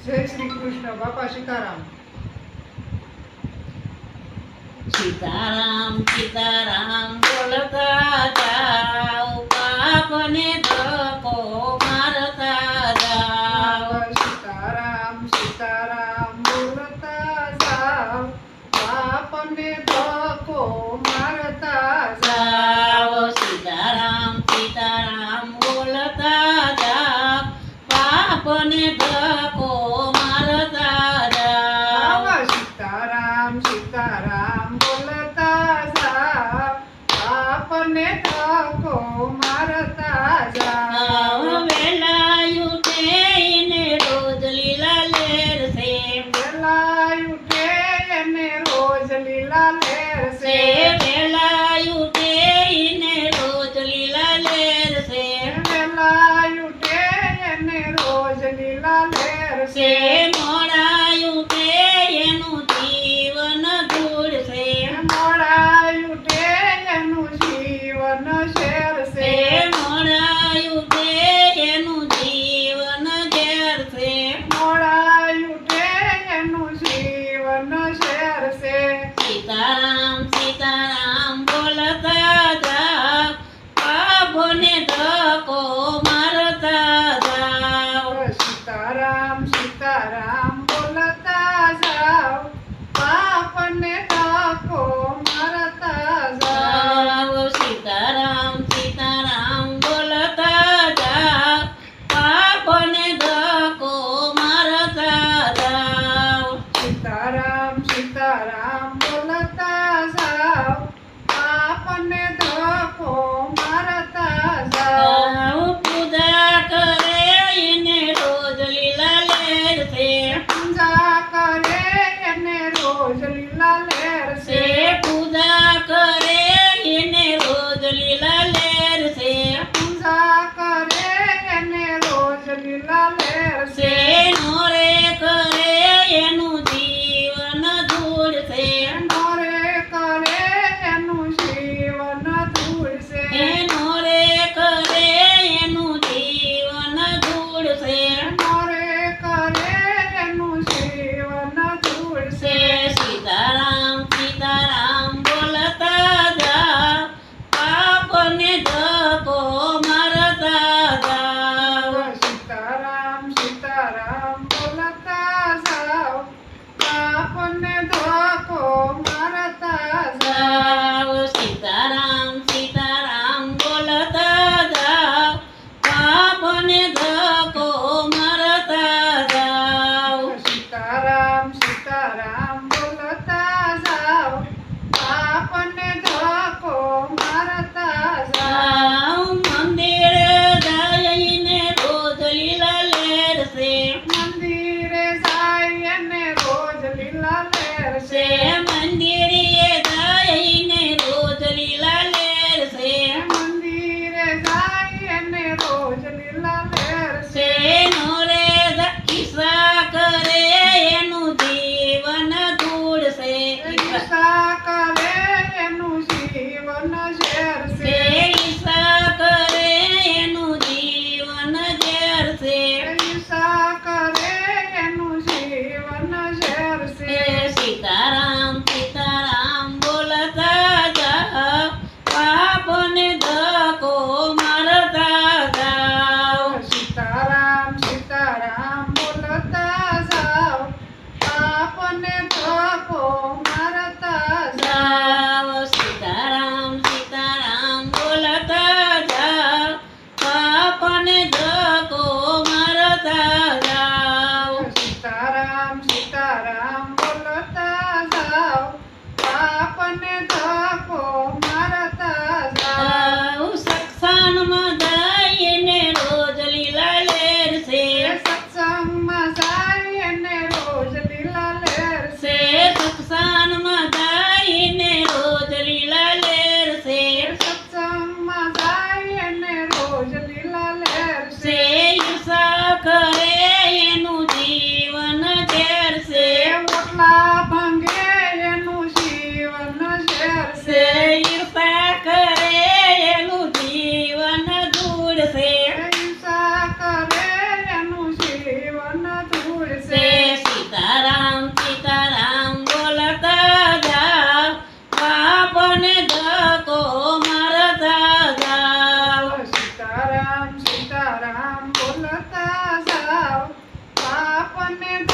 જય શ્રી કૃષ્ણ બાપા સીતારામ સીતારામ સીતારામ બોલતા જાઓ પાપને ધકો ના લેર છે. મો লালের সে હસશે ઈર્ષા કરે એનું જીવન દૂરશે ઈર્ષા કરે એનું જીવન દૂરશે સીતારામ સીતારામ બોલતા જાઓ પાપને ધકો મારતા જાઓ સીતારામ સીતારામ બોલતા જાઓ પાપને